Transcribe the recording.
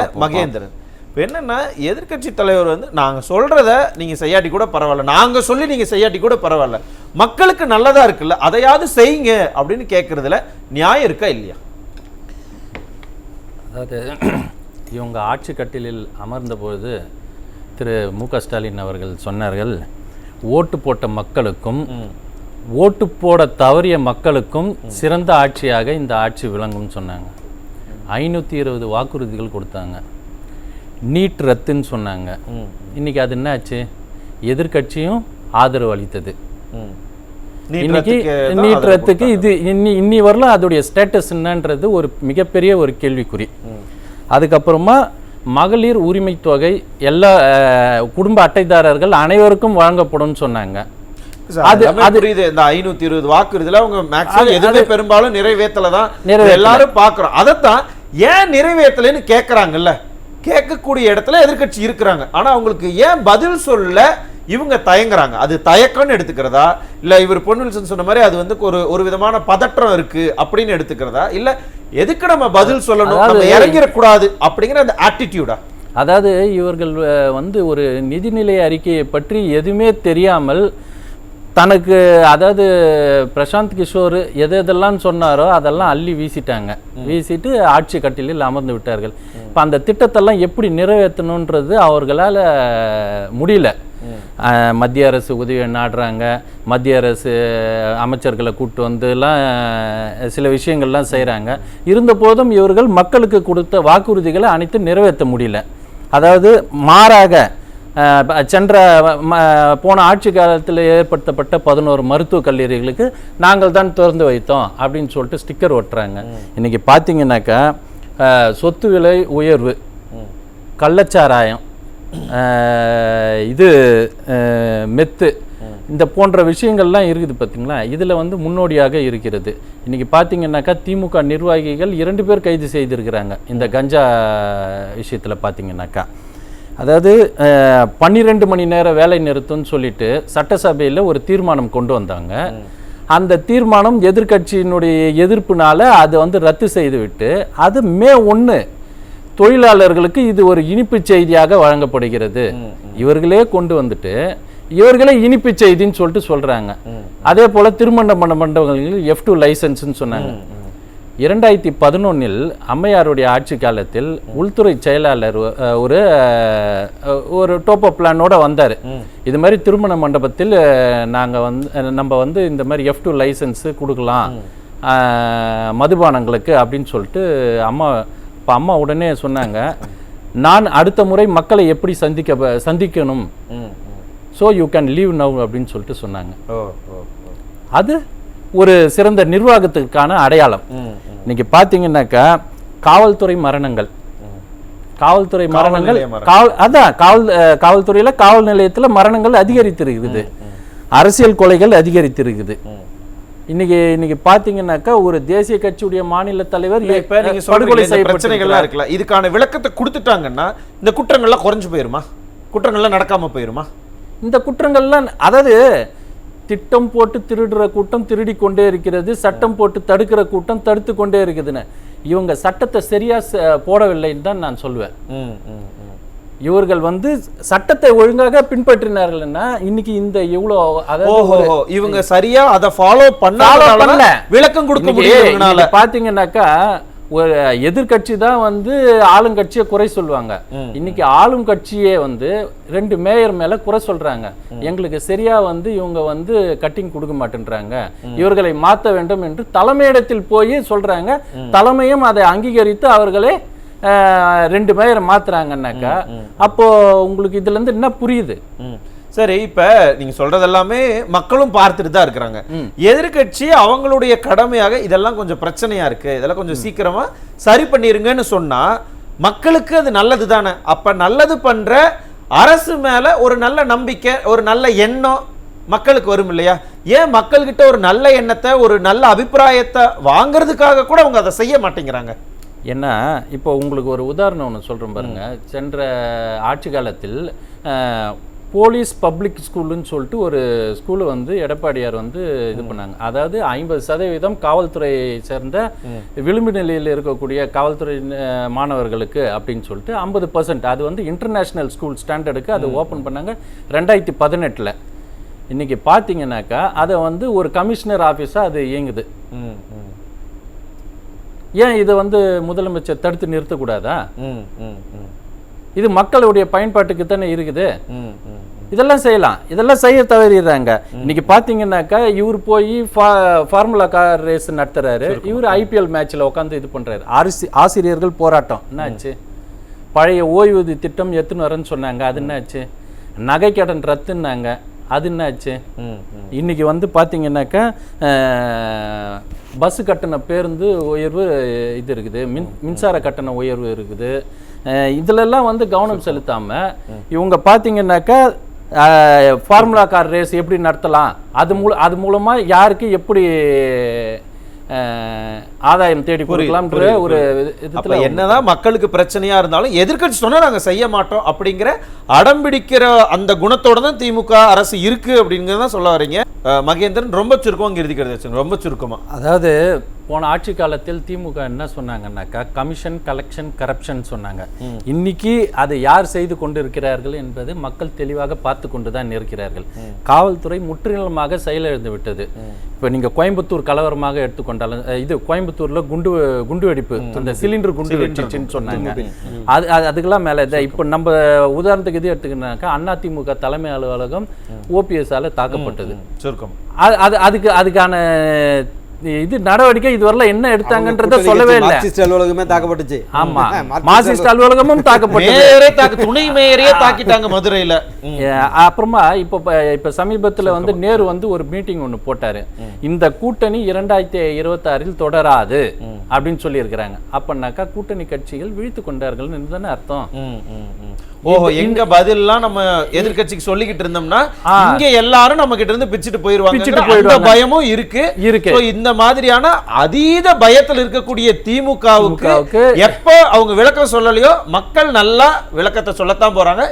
இருக்காருங்க மகேந்திரன். இப்போ என்னன்னா எதிர்க்கட்சி தலைவர் வந்து நாங்க சொல்றத நீங்க செய்யாட்டி கூட பரவாயில்ல. நாங்க சொல்லி நீங்க செய்யாட்டி கூட பரவாயில்ல. மக்களுக்கு நல்லதா இருக்குல்ல அதையாவது செய்யுங்க அப்படின்னு கேட்கறதுல நியாயம் இருக்கா இல்லையா? அதாவது இவங்க ஆட்சி கட்டிலில் அமர்ந்தபொழுது திரு மு க ஸ்டாலின் அவர்கள் சொன்னார்கள் ஓட்டு போட்ட மக்களுக்கும் ஓட்டு போட தவறிய மக்களுக்கும் சிறந்த ஆட்சியாக இந்த ஆட்சி விளங்கும்னு சொன்னாங்க. ஐநூற்றி இருபது வாக்குறுதிகள் கொடுத்தாங்க. நீட் ரத்துன்னு சொன்னாங்க. இன்னைக்கு அது என்ன ஆச்சு எதிர்க்கட்சியும் ஆதரவு அளித்தது. இன்னைக்கு நீட் ரத்துக்கு இது இன்னி இன்னி வரலாம். அதோடைய ஸ்டேட்டஸ் என்னன்றது ஒரு மிகப்பெரிய ஒரு கேள்விக்குறி. அதுக்கப்புறமா மகளிர் உரிமை தொகை எல்லா குடும்ப அட்டைதாரர்கள் அனைவருக்கும் வழங்கப்படும்னு சொன்னாங்க. அது அது இந்த ஐநூத்தி இருபது வாக்குறுதியில அவங்க மேக்ஸிமம் எதுவுமே பெரும்பாலும் நிறைவேற்றல தான். எல்லாரும் பாக்குறோம் அதைத்தான் ஏன் நிறைவேற்றலைன்னு கேக்குறாங்கல்ல. கேட்கக்கூடிய இடத்துல எதிர்க்கட்சி இருக்கிறாங்க. ஆனா அவங்களுக்கு ஏன் பதில் சொல்ல இவங்க தயங்குறாங்க? அது தயக்கம்னு எடுத்துக்கிறதா? இல்ல இவர் பொன்வில்சன் சொன்ன மாதிரி அது வந்து ஒரு ஒரு விதமான பதற்றம் இருக்கு அப்படின்னு எடுத்துக்கிறதா? இல்ல எதுக்கு நம்ம பதில் சொல்லணும்? நம்ம இறங்கிடக்கூடாது அப்படிங்கிற அந்த ஆட்டிடியூடா அதாவது இவர்கள் வந்து ஒரு நிதிநிலை அறிக்கையை பற்றி எதுவுமே தெரியாமல் தனக்கு அதாவது பிரசாந்த் கிஷோர் எது எதெல்லாம் சொன்னாரோ அதெல்லாம் அள்ளி வீசிட்டாங்க. வீசிட்டு ஆட்சி கட்டிலில் அமர்ந்து விட்டார்கள். இப்போ அந்த திட்டத்தெல்லாம் எப்படி நிறைவேற்றணுன்றது அவர்களால் முடியல. மத்திய அரசு உதவி நாடுறாங்க. மத்திய அரசு அமைச்சர்களை கூப்பிட்டு வந்து எல்லாம் அஹ், சில விஷயங்கள்லாம் செய்கிறாங்க இருந்தபோதும் இவர்கள் மக்களுக்கு கொடுத்த வாக்குறுதிகளை அனைத்தும் நிறைவேற்ற முடியல. அதாவது மாறாக சென்ற போன ஆட்சி காலத்தில் ஏற்படுத்தப்பட்ட பதினோரு மருத்துவக் கல்லூரிகளுக்கு நாங்கள் தான் திறந்து வைத்தோம் அப்படின்னு சொல்லிட்டு ஸ்டிக்கர் ஒட்டுறாங்க. இன்னைக்கு பார்த்தீங்கன்னாக்கா சொத்து விலை உயர்வு கள்ளச்சாராயம் இது மெத்து இந்த போன்ற விஷயங்கள்லாம் இருக்குது பார்த்தீங்களா இதில் வந்து முன்னோடியாக இருக்கிறது. இன்னைக்கு பார்த்தீங்கன்னாக்கா திமுக நிர்வாகிகள் இரண்டு பேர் கைது செய்திருக்கிறாங்க. இந்த கஞ்சா விஷயத்தில் பார்த்தீங்கன்னாக்கா அதாவது பன்னிரெண்டு மணி நேர வேலை நிறுத்தம்னு சொல்லிட்டு சட்டசபையில் ஒரு தீர்மானம் கொண்டு வந்தாங்க. அந்த தீர்மானம் எதிர்க்கட்சியினுடைய எதிர்ப்புனால அதை வந்து ரத்து செய்துவிட்டு அது மே ஒன்று தொழிலாளர்களுக்கு இது ஒரு இனிப்பு செய்தியாக வழங்கப்படுகிறது. இவர்களே கொண்டு வந்துட்டு இவர்களே இனிப்பு செய்தின்னு சொல்லிட்டு சொல்றாங்க. அதே போல திருமண மண்ட மண்டபங்களில் எஃப் டூ லைசன்ஸ்னு சொன்னாங்க. இரண்டாயிரத்தி பதினொன்னில் அம்மையாருடைய ஆட்சி காலத்தில் உள்துறை செயலாளர் ஒரு ஒரு டோப்போ பிளானோட வந்தார். இது மாதிரி திருமண மண்டபத்தில் நாங்கள் வந்து நம்ம வந்து இந்த மாதிரி எஃப் டூ லைசன்ஸு கொடுக்கலாம் மதுபானங்களுக்கு அப்படின்னு சொல்லிட்டு அம்மா இப்போ அம்மா உடனே சொன்னாங்க நான் அடுத்த முறை மக்களை எப்படி சந்திக்க சந்திக்கணும்? So you can leave now அப்படின்னு சொல்லிட்டு சொன்னாங்க. ஓ ஓ ஓ. அது ஒரு சிறந்த நிர்வாகத்துக்கான அடையாளம். இன்னைக்கு பார்த்தீங்கன்னாக்கா காவல்துறை மரணங்கள். காவல்துறை மரணங்கள். காவல் அதான் காவல் காவல்துறையில காவல் நிலையத்துல மரணங்கள் அதிகரித்திருக்குது. அரசியல் கொலைகள் அதிகரித்திருக்குது. இன்னைக்கு இன்னைக்கு பாத்தீங்கன்னாக்கா ஒரு தேசிய கட்சியுடைய மாநில தலைவர் படுகொலை செய்யப்பட்டிருக்கிறார். பிரச்சனைகள்லாம் இருக்குல்ல இதுக்கான விளக்கத்தை கொடுத்துட்டாங்கன்னா இந்த குற்றங்கள்லாம் குறைஞ்சு போயிருமா? குற்றங்கள்லாம் நடக்காம போயிருமா? இந்த குற்றங்கள்லாம் அதாவது திட்டம் போட்டு திருடுற கூட்டம் திருடி கொண்டே இருக்கிறது சட்டம் போட்டு தடுக்கிற கூட்டம் தடுத்து கொண்டே இருக்குதுன்னு. இவங்க சட்டத்தை சரியா போடவில்லைன்னு தான் நான் சொல்லுவேன் இவர்கள் வந்து சட்டத்தை ஒழுங்காக பின்பற்றினார்கள்னா இன்னைக்கு இந்த இவ்வளோ அதாவது ஓஹோ இவங்க சரியா அதை ஃபாலோ பண்ணல. விளக்கம் கொடுக்க இன்னைக்கு பாத்தீங்கன்னாக்கா ஒரு எதிர்க்கட்சி தான் வந்து ஆளுங்கட்சியை குறை சொல்லுவாங்க. இன்னைக்கு ஆளும் கட்சியே வந்து ரெண்டு மேயர் மேல குறை சொல்றாங்க. எங்களுக்கு சரியா வந்து இவங்க வந்து கட்டிங் கொடுக்க மாட்டேன்றாங்க. இவர்களை மாத்த வேண்டும் என்று தலைமையிடத்தில் போய் சொல்றாங்க. தலைமையும் அதை அங்கீகரித்து அவர்களே ரெண்டு மேயரை மாத்துறாங்கன்னாக்கா அப்போ உங்களுக்கு இதுல இருந்து என்ன புரியுது. சரி இப்ப நீங்க சொல்றது எல்லாமே மக்களும் பார்த்துட்டு தான் இருக்கிறாங்க. எதிர்க்கட்சி அவங்களுடைய கடமையாக இதெல்லாம் கொஞ்சம் பிரச்சனையா இருக்கு. இதெல்லாம் கொஞ்சம் சீக்கிரமா சரி பண்ணிருங்கன்னு சொன்னா மக்களுக்கு அது நல்லது தானே. அப்ப நல்லது பண்ற அரசு மேல ஒரு நல்ல நம்பிக்கை ஒரு நல்ல எண்ணம் மக்களுக்கு வரும் இல்லையா? ஏன் மக்கள்கிட்ட ஒரு நல்ல எண்ணத்தை ஒரு நல்ல அபிப்பிராயத்தை வாங்குறதுக்காக கூட அவங்க அதை செய்ய மாட்டேங்கிறாங்க? ஏன்னா இப்போ உங்களுக்கு ஒரு உதாரணம் ஒன்று சொல்கிறேன் பாருங்க. சென்ற ஆட்சி காலத்தில் போலீஸ் பப்ளிக் ஸ்கூலுன்னு சொல்லிட்டு ஒரு ஸ்கூலை வந்து எடப்பாடியார் வந்து இது பண்ணாங்க. அதாவது ஐம்பது சதவீதம் காவல்துறையை சேர்ந்த விளிம்பு நிலையில் இருக்கக்கூடிய காவல்துறை மாணவர்களுக்கு அப்படின்னு சொல்லிட்டு ஐம்பது பர்சன்ட் அது வந்து இன்டர்நேஷ்னல் ஸ்கூல் ஸ்டாண்டர்டுக்கு அது ஓப்பன் பண்ணாங்க. ரெண்டாயிரத்தி பதினெட்டில். இன்னைக்கு பார்த்தீங்கன்னாக்கா அதை வந்து ஒரு கமிஷனர் ஆஃபீஸாக அது இயங்குது. ஏன் இதை வந்து முதலமைச்சர் தடுத்து நிறுத்தக்கூடாதா? இது மக்களுடைய பயன்பாட்டுக்கு தானே இருக்குது. இதெல்லாம் செய்யலாம். இதெல்லாம் செய்ய தவறிடுறாங்க. இன்னைக்கு பார்த்தீங்கன்னாக்கா இவர் போய் ஃபார்முலா கார் ரேஸ் நடத்துறாரு. இவர் ஐபிஎல் மேட்ச்ல உட்காந்து இது பண்றாரு. ஆரிசி ஆசிரியர்கள் போராட்டம். என்னாச்சு? பழைய ஓய்வூதிய திட்டம் எத்துன்னு வரேன்னு சொன்னாங்க. அது என்னாச்சு? நகை கடன் ரத்துன்னாங்க. அது என்னாச்சு. இன்னைக்கு வந்து பார்த்தீங்கன்னாக்கா பஸ் கட்டண பேருந்து உயர்வு இது இருக்குது. மின் மின்சார கட்டண உயர்வு இருக்குது. இதுலெல்லாம் வந்து கவனம் செலுத்தாம இவங்க பார்த்தீங்கன்னாக்கா ஃபார்முலா கார் ரேஸ் எப்படி நடத்தலாம்? அது மூல அது மூலமா யாருக்கு எப்படி ஆதாயம் தேடி கொடுக்கலாம்ன்ற ஒரு இதுல என்னதான் மக்களுக்கு பிரச்சனையா இருந்தாலும் எதிர்க்கட்சி சொன்னா நாங்க செய்ய மாட்டோம் அப்படிங்கிற அடம்பிடிக்கிற அந்த குணத்தோட தான் திமுக அரசு இருக்கு அப்படிங்கறத சொல்ல வரீங்க. மகேந்திரன் ரொம்ப சுருக்கம் இங்க இறுதிக்கிறது வச்சுங்க ரொம்ப சுருக்கமா. அதாவது போன ஆட்சி காலத்தில் திமுக என்ன சொன்னாங்கன்னாக்கா கமிஷன் கலெக்ஷன் கரப்ஷன் சொன்னாங்க. இன்னைக்கு அதை யார் செய்து கொண்டிருக்கிறார்கள் என்பது மக்கள் தெளிவாக பார்த்து கொண்டு தான் இருக்கிறார்கள் காவல்துறை முற்றிலுமாக செயலிழந்து விட்டது. இப்போ நீங்க கோயம்புத்தூர் கலவரமாக எடுத்துக்கொண்டாலும் இது கோயம்புத்தூர்ல குண்டு குண்டு வெடிப்பு இந்த சிலிண்டர் குண்டு வெடிச்சிச்சுன்னு சொன்னாங்க. அது அது- அதுக்கெல்லாம் மேல இதை இப்போ நம்ம உதாரணத்துக்கு இது எடுத்துக்கினாக்கா அதிமுக தலைமை அலுவலகம் ஓபிஎஸ்ஸால தாக்கப்பட்டது. சுருக்கம். அது அதுக்கு அதுக்கான இது நடவடிக்கை இதுவரையில என்ன எடுத்தாங்கன்றத சொல்லவே இல்லை. மார்க்சிஸ்ட் அலுவலகமே தாக்கப்பட்டுச்சு. ஆமா. மார்க்சிஸ்ட் அலுவலகமும் தாக்கப்பட்டது மேயரே தாக்கு துணை மேயரையே தாக்கிட்டாங்க மதுரையில. அப்புறமா இப்போ இப்ப சமீபத்துல வந்து நேரு வந்து ஒரு மீட்டிங் ஒண்ணு போட்டாரு. இந்த கூட்டணி இரண்டாயிரத்தி இருபத்தாறில் தொடராது அப்படின்னு சொல்லி இருக்கிறாங்க அப்பனாக்கா கூட்டணி கட்சிகள் விழித்து கொண்டார்கள் தானே அர்த்தம். ஓஹோ எங்க பதில்லாம் நம்ம எதிர்க்கட்சிக்கு சொல்லிக்கிட்டு இருந்தோம்னா. இங்க எல்லாரும் நம்ம கிட்ட இருந்து பிச்சுட்டு போயிருவாங்க அந்த. பயமும் இருக்கு இருக்கு. இந்த மாதிரியான அதீத பயத்தில் இருக்கக்கூடிய திமுகவுக்கு எப்ப அவங்க விளக்கம் சொல்லலையோ மக்கள் நல்லா விளக்கத்தை சொல்லத்தான் போறாங்க